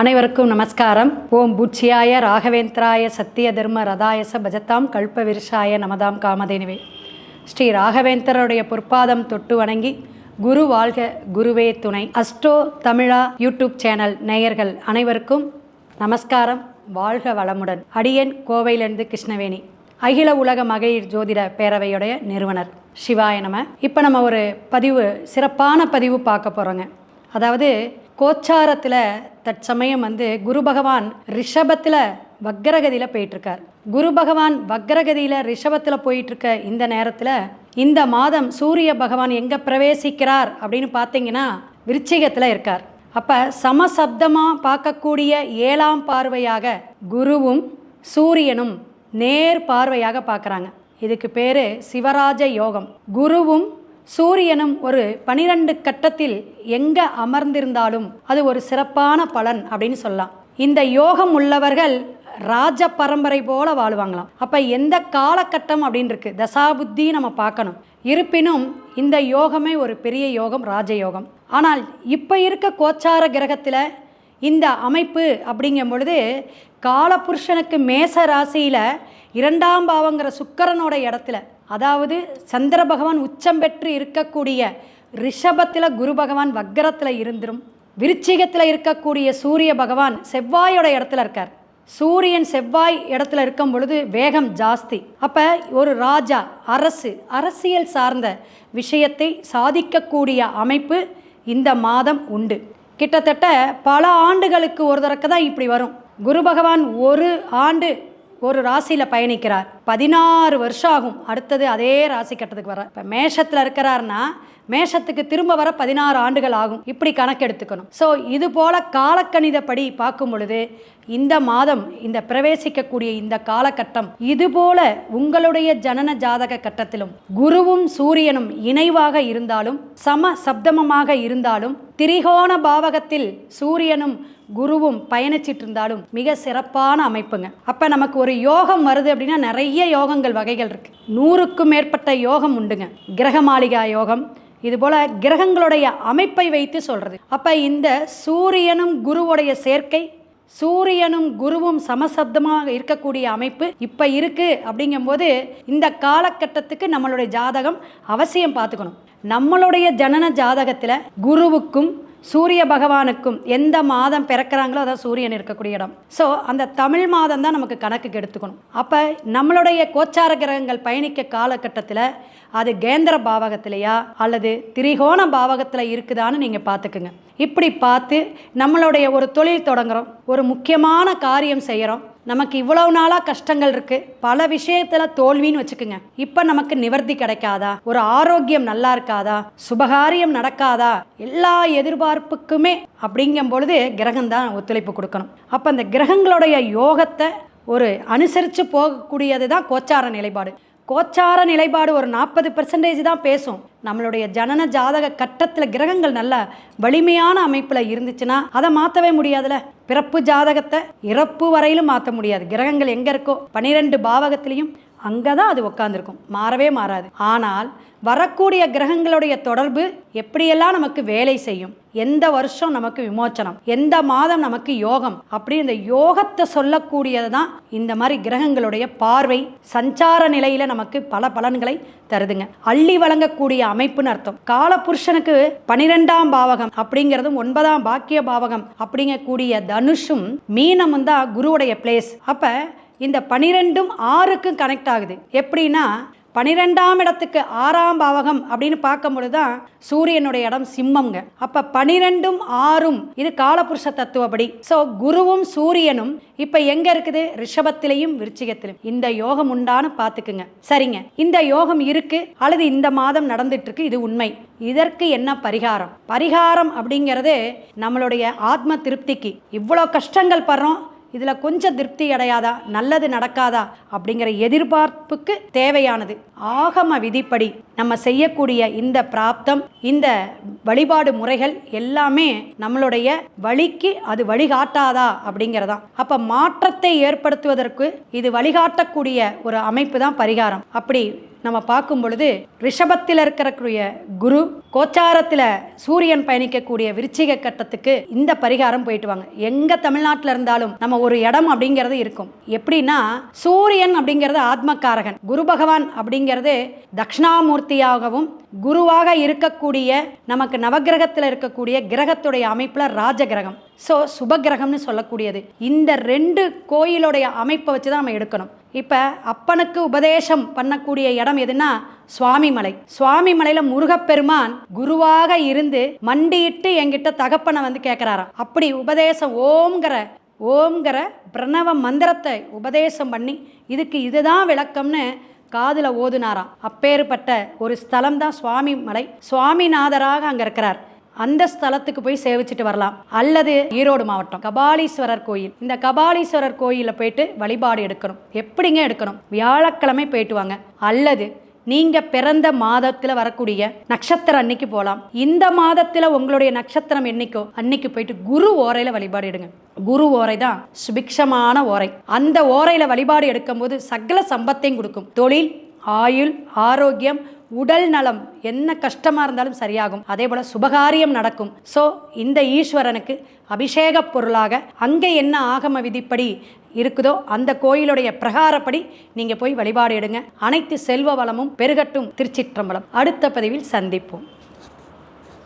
அனைவருக்கும் நமஸ்காரம். ஓம் பூச்சியாய ராகவேந்திராய சத்திய தர்ம ரதாயச பஜத்தாம் கல்ப விருஷாய நமதாம் காமதேனுவே. ஸ்ரீ ராகவேந்தருடைய பொற்பாதம் தொட்டு வணங்கி குரு வாழ்க குருவே துணை. அஸ்டோ தமிழா யூடியூப் சேனல் நேயர்கள் அனைவருக்கும் நமஸ்காரம். வாழ்க வளமுடன். அடியன் கோவையிலிருந்து கிருஷ்ணவேணி. அகில உலக மகளிர் ஜோதிட பேரவையுடைய நிறுவனர் சிவாய நம. இப்போ நம்ம ஒரு பதிவு சிறப்பான பதிவு பார்க்க போகிறோங்க அதாவது கோச்சாரத்தில் தற்சமயம் வந்து குரு பகவான் ரிஷபத்தில் வக்கரகதியில் போயிட்டுருக்கார். குரு பகவான் வக்கரகதியில் ரிஷபத்தில் போயிட்டுருக்க இந்த நேரத்தில் இந்த மாதம் சூரிய பகவான் எங்கே பிரவேசிக்கிறார் அப்படின்னு பார்த்தீங்கன்னா விருச்சிகத்தில் இருக்கார். அப்போ சமசப்தமாக பார்க்கக்கூடிய ஏழாம் பார்வையாக குருவும் சூரியனும் நேர் பார்வையாக பார்க்குறாங்க இதுக்கு பேர் சிவராஜ யோகம். குருவும் சூரியனும் ஒரு பனிரெண்டு கட்டத்தில் எங்கே அமர்ந்திருந்தாலும் அது ஒரு சிறப்பான பலன் அப்படின்னு சொல்லலாம். இந்த யோகம் உள்ளவர்கள் ராஜ பரம்பரை போல வாழ்வாங்களாம். அப்போ எந்த காலகட்டம் அப்படின்னு இருக்கு? தசாபுத்தி நம்ம பார்க்கணும். இருப்பினும் இந்த யோகமே ஒரு பெரிய யோகம் ராஜயோகம் ஆனால் இப்போ இருக்க கோச்சார கிரகத்தில் இந்த அமைப்பு அப்படிங்கும் பொழுது காலபுருஷனுக்கு மேச ராசியில் இரண்டாம் பாவங்கிற சுக்கரனோட இடத்துல அதாவது சந்திர பகவான் உச்சம் பெற்று இருக்கக்கூடிய ரிஷபத்தில் குரு பகவான் வக்கரத்தில் இருந்துரும் விருச்சிகத்தில் இருக்கக்கூடிய சூரிய பகவான் செவ்வாயோட இடத்துல இருக்கார். சூரியன் செவ்வாய் இடத்துல இருக்கும் பொழுது வேகம் ஜாஸ்தி. அப்போ ஒரு ராஜா அரசு அரசியல் சார்ந்த விஷயத்தை சாதிக்கக்கூடிய அமைப்பு இந்த மாதம் உண்டு. கிட்டத்தட்ட பல ஆண்டுகளுக்கு ஒரு தடக்க தான் இப்படி வரும். குரு பகவான் ஒரு ஆண்டு ஒரு ராசியில் பயணிக்கிறார். பதினாறு வருஷம் ஆகும் அடுத்தது அதே ராசி கட்டத்துக்கு வர இப்போ மேஷத்தில் இருக்கிறாருன்னா மேஷத்துக்கு திரும்ப வர பதினாறு ஆண்டுகள் ஆகும். இப்படி கணக்கெடுத்துக்கணும் ஸோ இது போல காலக்கணிதப்படி பார்க்கும் பொழுது இந்த மாதம் இந்த பிரவேசிக்கக்கூடிய இந்த காலகட்டம் இதுபோல உங்களுடைய ஜனன ஜாதக கட்டத்திலும் குருவும் சூரியனும் இணைவாக இருந்தாலும் சம சப்தமமாக இருந்தாலும் திரிகோண பாவகத்தில் சூரியனும் குருவும் பயணிச்சிட்டு இருந்தாலும் மிக சிறப்பான அமைப்புங்க. அப்போ நமக்கு ஒரு யோகம் வருது அப்படின்னா நிறைய யோகங்கள் வகைகள் இருக்கு. நூறுக்கும் மேற்பட்ட யோகம் உண்டுங்க. கிரக மாளிகா யோகம் இதுபோல கிரகங்களுடைய அமைப்பை வைத்து சொல்றது. அப்போ இந்த சூரியனும் குருவுடைய சேர்க்கை சூரியனும் குருவும் சமசப்தமாக இருக்கக்கூடிய அமைப்பு இப்போ இருக்குது அப்படிங்கும்போது இந்த காலகட்டத்துக்கு நம்மளுடைய ஜாதகம் அவசியம் பார்த்துக்கணும். நம்மளுடைய ஜனன ஜாதகத்தில் குருவுக்கும் சூரிய பகவானுக்கும் எந்த மாதம் பிறக்கிறாங்களோ அதான் சூரியன் இருக்கக்கூடிய இடம். ஸோ அந்த தமிழ் மாதம் தான் நமக்கு கணக்குக்கு எடுத்துக்கணும். அப்போ நம்மளுடைய கோச்சார கிரகங்கள் பயணிக்க காலகட்டத்தில் அது கேந்திர பாவகத்திலையா அல்லது திரிகோண பாவகத்தில் இருக்குதான்னு நீங்கள் பார்த்துக்குங்க. இப்படி பார்த்து நம்மளுடைய ஒரு தொழில் தொடங்குறோம். ஒரு முக்கியமான காரியம் செய்கிறோம் நமக்கு இவ்வளவு நாளாக கஷ்டங்கள் இருக்குது பல விஷயத்தில் தோல்வின்னு வச்சுக்கோங்க. இப்போ நமக்கு நிவர்த்தி கிடைக்காதா? ஒரு ஆரோக்கியம் நல்லா இருக்காதா? சுபகாரியம் நடக்காதா? எல்லா எதிர்பார்ப்புக்குமே அப்படிங்கும் பொழுது கிரகம் தான் ஒத்துழைப்பு கொடுக்கணும். அப்போ அந்த கிரகங்களுடைய யோகத்தை ஒரு அனுசரித்து போகக்கூடியது தான் கோச்சார நிலைப்பாடு. கோச்சார நிலைப்பாடு ஒரு நாற்பது பெர்சன்டேஜ் தான் பேசும். நம்மளுடைய ஜனன ஜாதக கட்டத்தில் கிரகங்கள் நல்ல வலிமையான அமைப்பில் இருந்துச்சுன்னா அதை மாற்றவே முடியாதுல்ல பிறப்பு ஜாதகத்தை இறப்பு வரையிலும் மாற்ற முடியாது. கிரகங்கள் எங்கே இருக்கோ? பனிரெண்டு பாவகத்திலையும் அங்கே தான் அது உட்காந்துருக்கும் மாறவே மாறாது. ஆனால் வரக்கூடிய கிரகங்களுடைய தொடர்பு எப்படியெல்லாம் நமக்கு வேலை செய்யும்? எந்த வருஷம் நமக்கு விமோச்சனம்? எந்த மாதம் நமக்கு யோகம்? அப்படி இந்த யோகத்தை சொல்லக்கூடியது தான் இந்த மாதிரி கிரகங்களுடைய பார்வை. சஞ்சார நிலையில் நமக்கு பல பலன்களை தருதுங்க. அள்ளி வழங்கக்கூடிய அமைப்புன்னு அர்த்தம். காலபுருஷனுக்கு பனிரெண்டாம் பாவகம் அப்படிங்கிறதும் ஒன்பதாம் பாக்கிய பாவகம் அப்படிங்கக்கூடிய தனுஷும் மீனமும் தான் குருவுடைய பிளேஸ் அப்போ இந்த பனிரெண்டும் ஆறுக்கும் கனெக்ட் ஆகுது. எப்படின்னா பனிரெண்டாம் இடத்துக்கு ஆறாம் பாவகம் அப்படின்னு பார்க்கும்பொழுது தான் சூரியனுடைய இடம் சிம்மம்ங்க. அப்ப பனிரெண்டும் ஆறும் இது காலபுருஷ தத்துவப்படி. ஸோ குருவும் சூரியனும் இப்ப எங்க இருக்குது? ரிஷபத்திலையும் விருச்சிகத்திலும். இந்த யோகம் உண்டான்னு பார்த்துக்குங்க. சரிங்க. இந்த யோகம் இருக்கு அல்லது இந்த மாதம் நடந்துட்டு இருக்கு இது உண்மை. இதற்கு என்ன பரிகாரம்? பரிகாரம் அப்படிங்கிறது நம்மளுடைய ஆத்ம திருப்திக்கு இவ்வளோ கஷ்டங்கள் படுறோம் இதில் கொஞ்சம் திருப்தி அடையாதா? நல்லது நடக்காதா? அப்படிங்கிற எதிர்பார்ப்புக்கு தேவையானது. ஆகம விதிப்படி நம்ம செய்யக்கூடிய இந்த பிராப்தம் இந்த வழிபாடு முறைகள் எல்லாமே நம்மளுடைய வழிக்கு அது வழிகாட்டாதா? அப்படிங்கிறதா. அப்போ மாற்றத்தை ஏற்படுத்துவதற்கு இது வழிகாட்டக்கூடிய ஒரு அமைப்பு தான் பரிகாரம். அப்படி நம்ம பார்க்கும் பொழுது ரிஷபத்தில் இருக்கக்கூடிய குரு கோச்சாரத்தில் சூரியன் பயணிக்கக்கூடிய விருச்சிக கட்டத்துக்கு இந்த பரிகாரம் போயிட்டு வாங்க. எங்கே தமிழ்நாட்டில் இருந்தாலும் நம்ம ஒரு இடம் அப்படிங்கிறது இருக்கும். எப்படின்னா சூரியன் அப்படிங்கிறது ஆத்மக்காரகன் குரு பகவான் அப்படிங்கிறது தக்ஷணாமூர்த்தியாகவும் குருவாக இருக்கக்கூடிய நமக்கு நவகிரகத்தில் இருக்கக்கூடிய கிரகத்துடைய அமைப்பில் ராஜகிரகம். ஸோ சுபகிரகம்னு சொல்லக்கூடியது. இந்த ரெண்டு கோயிலுடைய அமைப்பை வச்சு தான் நம்ம எடுக்கணும். இப்போ அப்பனுக்கு உபதேசம் பண்ணக்கூடிய இடம் எதுனா சுவாமிமலை. சுவாமிமலையில் முருகப்பெருமான் குருவாக இருந்து மண்டியிட்டு என்கிட்ட தகப்பனை வந்து கேட்குறாராம் அப்படி உபதேசம் ஓம்ங்கிற ஓம்ங்கிற பிரணவ மந்திரத்தை உபதேசம் பண்ணி இதுக்கு இதுதான் விளக்கம்னு காதில் ஓதுனாராம். அப்பேற்பட்ட ஒரு ஸ்தலம் தான் சுவாமி மலை சுவாமிநாதராக அங்கே இருக்கிறார். அந்த ஸ்தலத்துக்கு போய் சேவிச்சுட்டு வரலாம். அல்லது ஈரோடு மாவட்டம் கபாலீஸ்வரர் கோயில். இந்த கபாலீஸ்வரர் கோயிலில் போயிட்டு வழிபாடு எடுக்கணும். எப்படிங்க எடுக்கணும்? வியாழக்கிழமை போயிட்டு வாங்க. அல்லது நீங்க பிறந்த மாதத்துல வரக்கூடிய நட்சத்திரம் அன்னைக்கு போகலாம் இந்த மாதத்துல உங்களுடைய நட்சத்திரம் என்னைக்கோ அன்னைக்கு போயிட்டு குரு ஓரையில வழிபாடு எடுங்க. குரு ஓரை தான் சுபிக்ஷமான ஓரை. அந்த ஓரையில வழிபாடு எடுக்கும்போது சகல சம்பத்தையும் கொடுக்கும். தொழில் ஆயுள் ஆரோக்கியம் உடல் நலம் என்ன கஷ்டமாக இருந்தாலும் சரியாகும். அதே போல் சுபகாரியம் நடக்கும். ஸோ இந்த ஈஸ்வரனுக்கு அபிஷேக பொருளாக அங்கே என்ன ஆகம விதிப்படி இருக்குதோ அந்த கோயிலுடைய பிரகாரப்படி நீங்கள் போய் வழிபாடு எடுங்க. அனைத்து செல்வ வளமும் பெருகட்டும் திருச்சிற்றம்பலம். அடுத்த பதிவில் சந்திப்போம்.